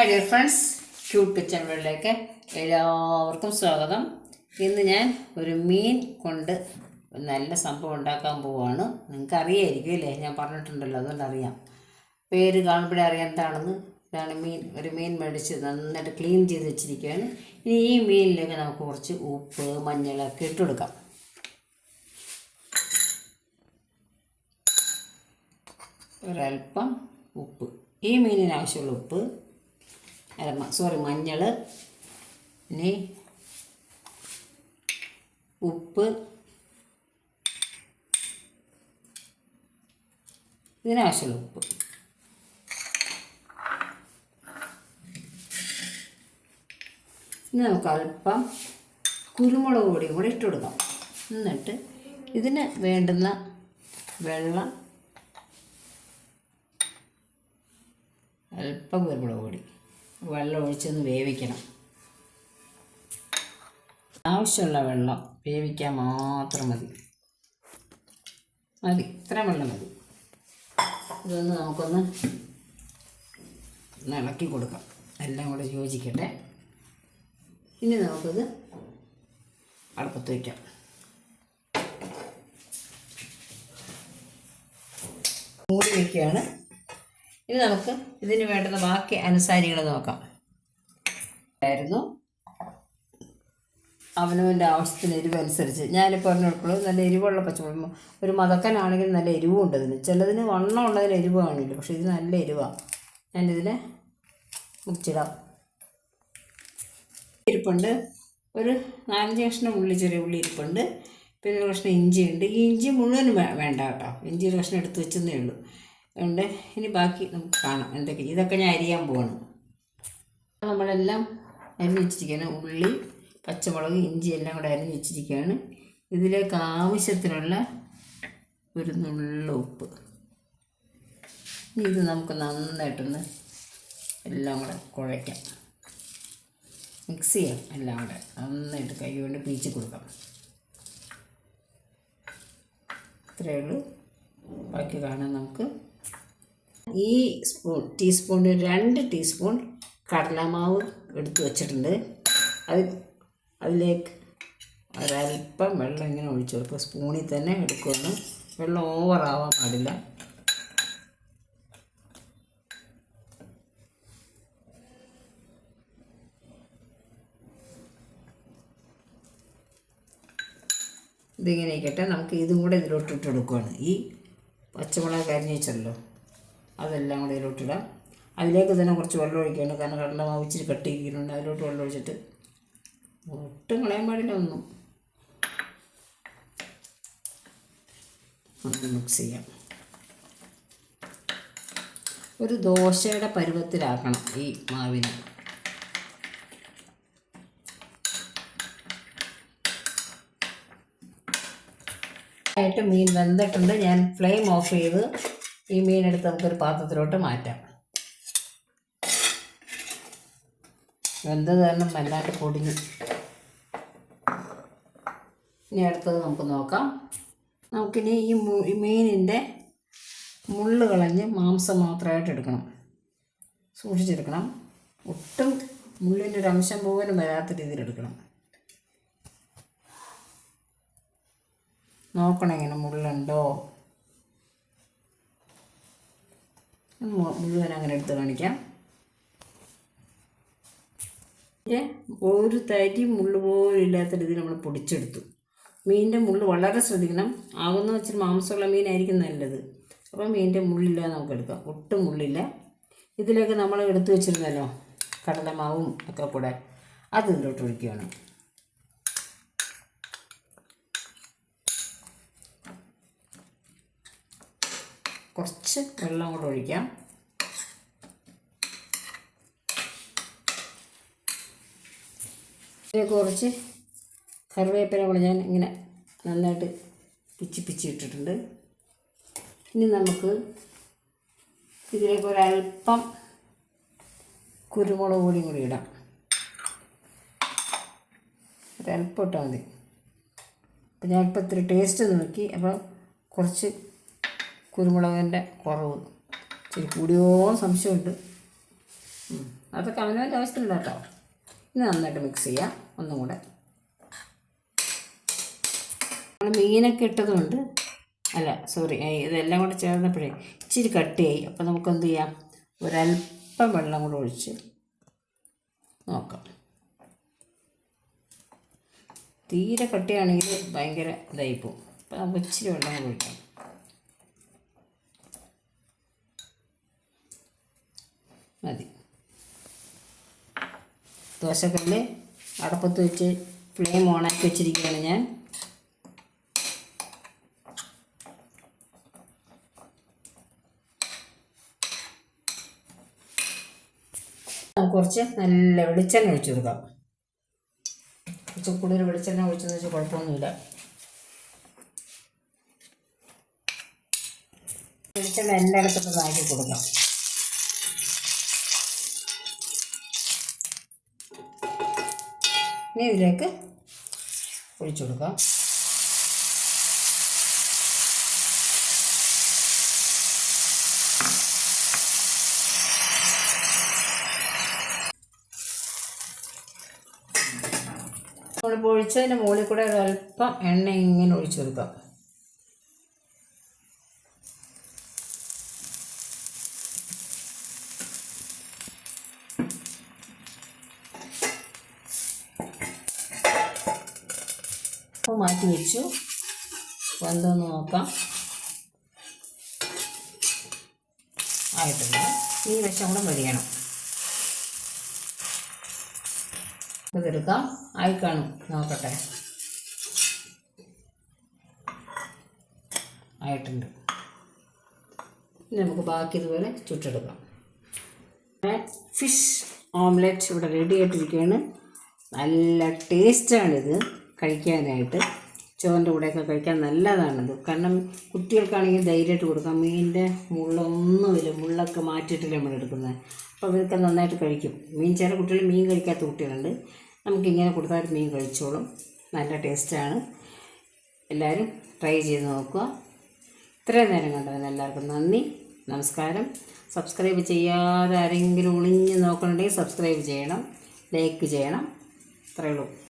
Hi dear friends cute kitchen വേൾഡിലേക്ക് എല്ലാവർക്കും സ്വാഗതം. ഇന്ന് ഞാൻ ഒരു മീൻ കൊണ്ട് നല്ല സംഭവം ഉണ്ടാക്കാൻ പോവാണ്. നിങ്ങൾക്ക് അറിയായിരിക്കും അല്ലേ? ഞാൻ പറഞ്ഞിട്ടുണ്ടല്ലോ അതുകൊണ്ട് അറിയാം. പേര് കാണുമ്പോഴേ അറിയാം എന്താണെന്ന്. ഇതാണ് മീൻ ഒരു മീൻ മേടിച്ച് നന്നായിട്ട് ക്ലീൻ ചെയ്ത് വെച്ചിരിക്കുകയാണ്. ഇനി ഈ മീനിലേക്ക് നമുക്ക് കുറച്ച് ഉപ്പ് മഞ്ഞളൊക്കെ ഇട്ട് കൊടുക്കാം. ഒരൽപ്പം ഉപ്പ്. ഈ മീനിന് ആവശ്യമുള്ള ഉപ്പ് അല്ല സോറി മഞ്ഞൾ ഇനി ഉപ്പ്. ഇതിനാവശ്യമുള്ള ഉപ്പ്. ഇനി നമുക്ക് അല്പം കുരുമുളക് പൊടിയും കൂടി ഇട്ട് കൊടുക്കാം. എന്നിട്ട് ഇതിന് വേണ്ടുന്ന വെള്ളം അല്പം കുരുമുളക് പൊടി. വെള്ളം ഒഴിച്ചൊന്ന് വേവിക്കണം. ആവശ്യമുള്ള വെള്ളം വേവിക്കാൻ മാത്രം മതി. മതി ഇത്ര വെള്ളം മതി. ഇതൊന്ന് നമുക്കൊന്ന് ഇളക്കി കൊടുക്കാം. എല്ലാം കൂടെ യോജിക്കട്ടെ. ഇനി നമുക്കത് അടുപ്പത്ത് വയ്ക്കാം മൂടി വയ്ക്കുകയാണ് ഇനി നമുക്ക് ഇതിന് വേണ്ടുന്ന ബാക്കി അനുസാരികൾ നോക്കാം. ആയിരുന്നു. അവനവന്റെ ആവശ്യത്തിന് എരിവ് അനുസരിച്ച് ഞാനിപ്പോൾ പറഞ്ഞു കൊടുക്കുള്ളൂ നല്ല എരിവുള്ള പച്ചമുളക്. ഒരു മതക്കനാണെങ്കിൽ നല്ല എരിവുണ്ട് ഇതിന്. ചിലതിന് വണ്ണം ഉള്ളതിന് എരിവ് കാണില്ല പക്ഷേ ഇത് നല്ല എരിവാണ് ഞാനിതിനെ മുറിച്ചിടാം ഇരിപ്പുണ്ട്. ഒരു നാലഞ്ച് കഷ്ണം ഉള്ളി ചെറിയ ഉള്ളി ഇരിപ്പുണ്ട്. പിന്നെ ഒരു കഷ്ണം ഇഞ്ചി ഉണ്ട് ഈ ഇഞ്ചി മുഴുവനും വേണ്ട കേട്ടോ. ഇഞ്ചി ഒരു കഷ്ണം എടുത്ത് വെച്ചെന്നേ ഉള്ളൂ. അതുകൊണ്ട് ഇനി ബാക്കി നമുക്ക് കാണാം എന്തൊക്കെ ഇതൊക്കെ ഞാൻ അരിയാൻ പോവാണ്. നമ്മളെല്ലാം അരിഞ്ഞ് വെച്ചിരിക്കുകയാണ്. ഉള്ളി പച്ചമുളക് ഇഞ്ചി എല്ലാം കൂടെ അരിഞ്ഞ് വെച്ചിരിക്കുകയാണ്. ഇതിലേക്ക് ആവശ്യത്തിനുള്ള ഒരു നുള്ള ഉപ്പ്. ഇത് നമുക്ക് നന്നായിട്ടൊന്ന് എല്ലാം കൂടെ കുഴയ്ക്കാം. മിക്സ് ചെയ്യാം എല്ലാം കൂടെ. നന്നായിട്ട് കൈ കൊണ്ട് പീച്ച് കൊടുക്കാം. ഇത്രയേ ഉള്ളൂ. ബാക്കി കാണാൻ നമുക്ക്. ഈ സ്പൂൺ ടീസ്പൂണിൽ രണ്ട് ടീസ്പൂൺ കടലമാവ് എടുത്ത് വെച്ചിട്ടുണ്ട്. അത് അതിലേക്ക് ഒരല്പം വെള്ളം ഇങ്ങനെ ഒഴിച്ചു കൊടുക്കുക. സ്പൂണിൽ തന്നെ എടുക്കുമെന്ന്. വെള്ളം ഓവറാവാൻ പാടില്ല. ഇതിങ്ങനെ ഇരിക്കട്ടെ. നമുക്ക് ഇതും കൂടെ ഇതിലോട്ട് ഇട്ട് ഈ പച്ചമുളക് കരിഞ്ഞു വെച്ചല്ലോ. അതെല്ലാം കൂടെ ഇതിലോട്ട് ഇടാം അതിലേക്ക് തന്നെ കുറച്ച് വെള്ളം ഒഴിക്കുകയാണ് കാരണം കടലമാവ് ഇച്ചിരി കട്ടിയിരിക്കുന്നുണ്ട് അതിലോട്ട് വെള്ളം ഒഴിച്ചിട്ട് ഒട്ടും കളയാൻ പാടില്ല ഒന്ന്. മിക്സ് ചെയ്യാം. ഒരു ദോശയുടെ പരുവത്തിലാക്കണം ഈ മാവിനെ. ആയിട്ട് മീൻ വെന്തിട്ടുണ്ട്. ഞാൻ ഫ്ലെയിം ഓഫ് ചെയ്ത് ഈ മീനെടുത്ത് നമുക്കൊരു പാത്രത്തിലോട്ട് മാറ്റാം. വെന്തത് കാരണം വല്ലാണ്ട് പൊടിഞ്ഞു. ഇനി അടുത്തത് നമുക്ക് നോക്കാം. നമുക്കിനി ഈ മീനിന്റെ മുള്ളു കളഞ്ഞ് മാംസം മാത്രമായിട്ട് എടുക്കണം. സൂക്ഷിച്ചെടുക്കണം. ഒട്ടും മുള്ളിന്റെ ഒരു അംശം പോലും വരാത്ത രീതിയിൽ എടുക്കണം. നോക്കണം ഇങ്ങനെ മുള്ളുണ്ടോ? മുഴുവൻ അങ്ങനെ എടുത്ത് കാണിക്കാം. ഒരു തരി മുള്ള് പോലും ഇല്ലാത്ത രീതിയിൽ നമ്മൾ പൊടിച്ചെടുത്തു. മീനിന്റെ മുള്ള് വളരെ ശ്രദ്ധിക്കണം. ആകുന്ന വെച്ചാൽ മാംസമുള്ള മീനായിരിക്കും നല്ലത്. അപ്പോൾ മീനിന്റെ മുള്ളില്ല നമുക്ക് എടുക്കാം. ഒട്ടും മുള്ളില്ല. ഇതിലേക്ക് നമ്മൾ എടുത്തു വെച്ചിരുന്നല്ലോ കടലമാവും ഒക്കെ കൂടെ അത് ഇതിലോട്ട് ഒഴിക്കുകയാണ്. കുറച്ച് വെള്ളം കൂടെ ഒഴിക്കാം. കുറച്ച് കറിവേപ്പില കൂടെ ഞാൻ ഇങ്ങനെ നന്നായിട്ട് പിച്ചി പിച്ചി ഇട്ടിട്ടുണ്ട്. ഇനി നമുക്ക് ഇതിലേക്ക് ഒരല്പം കുരുമുളക് പൊടിയും കൂടി ഇടാം. ഒരല്പം ഇട്ടാൽ മതി. അപ്പം ഇപ്പം ഇത്തിരി ടേസ്റ്റ് നോക്കി. അപ്പോൾ കുറച്ച് കുരുമുളകിന്റെ കുറവ്. ഇച്ചിരി കൂടിയോ സംശയമുണ്ട്. അതൊക്കെ അവനവന്റെ ആവശ്യത്തിലുണ്ട് കേട്ടോ ഇനി നന്നായിട്ട് മിക്സ് ചെയ്യാം. ഒന്നും കൂടെ. നമ്മൾ മീനൊക്കെ ഇട്ടതുകൊണ്ട് അല്ല സോറി ഇതെല്ലാം കൂടെ ചേർന്നപ്പോഴേ ഇച്ചിരി കട്ടിയായി. അപ്പോൾ നമുക്ക് എന്ത് ചെയ്യാം? ഒരല്പം വെള്ളം കൂടെ ഒഴിച്ച് നോക്കാം. തീരെ കട്ടിയാണെങ്കിൽ ഭയങ്കര ഇതായിപ്പോവും. അപ്പോൾ നമുക്ക് ഇച്ചിരി വെള്ളം കൂടെ ഒഴിക്കാം. മതി. ദോശക്കല്ല് അടപ്പത്ത് വെച്ച് ഫ്ലെയിം ഓണാക്കി വെച്ചിരിക്കുകയാണ് ഞാൻ. കുറച്ച് നല്ല വെളിച്ചെണ്ണ ഒഴിച്ചു കൊടുക്കാം. കുറച്ച് കൂടുതൽ വെളിച്ചെണ്ണ ഒഴിച്ചെന്ന് വെച്ചാൽ കുഴപ്പമൊന്നുമില്ല. വെളിച്ചെണ്ണ എല്ലായിടത്തും ആക്കി കൊടുക്കാം. ഇനി ഇതിലേക്ക് ഒഴിച്ചു കൊടുക്കാം. നമ്മളിപ്പോൾ ഒഴിച്ചതിന്റെ മുകളിൽ കൂടെ അല്പം എണ്ണ ഇങ്ങനെ ഒഴിച്ചു കൊടുക്കാം. അപ്പോൾ മാറ്റി വെച്ചു. വന്നൊന്ന് നോക്കാം. ആയിട്ടുണ്ട്. ഈ വശം കൂടെ മരിയണം ഇതെടുക്കാം. ആയി കാണും നോക്കട്ടെ. ആയിട്ടുണ്ട്. ഇനി നമുക്ക് ബാക്കി ഇതുപോലെ ചുട്ടെടുക്കാം ഫിഷ് ഓംലെറ്റ് ഇവിടെ റെഡി ആയിട്ടിരിക്കുകയാണ്. നല്ല ടേസ്റ്റാണിത്. കഴിക്കാനായിട്ട് ചോറിന്റെ കൂടെയൊക്കെ കഴിക്കാൻ നല്ലതാണത്. കാരണം കുട്ടികൾക്കാണെങ്കിൽ ധൈര്യമായിട്ട് കൊടുക്കാം. മീനിന്റെ മുള്ളൊന്നുമില്ല മുള്ളൊക്കെ മാറ്റിയിട്ടില്ല നമ്മൾ എടുക്കുന്നത്. അപ്പോൾ ഇവർക്ക് നന്നായിട്ട് കഴിക്കും. മീൻ ചില കുട്ടികൾ മീൻ കഴിക്കാത്ത കുട്ടികളുണ്ട്. നമുക്കിങ്ങനെ കൊടുത്താൽ മീൻ കഴിച്ചോളും. നല്ല ടേസ്റ്റാണ്. എല്ലാവരും ട്രൈ ചെയ്ത് നോക്കുക. ഇത്രയും നേരം കണ്ടതിന് എല്ലാവർക്കും നന്ദി. നമസ്കാരം. സബ്സ്ക്രൈബ് ചെയ്യാതെ ആരെങ്കിലും ഒളിഞ്ഞ് നോക്കണമെങ്കിൽ സബ്സ്ക്രൈബ് ചെയ്യണം. ലൈക്ക് ചെയ്യണം. അത്രയേ ഉള്ളൂ.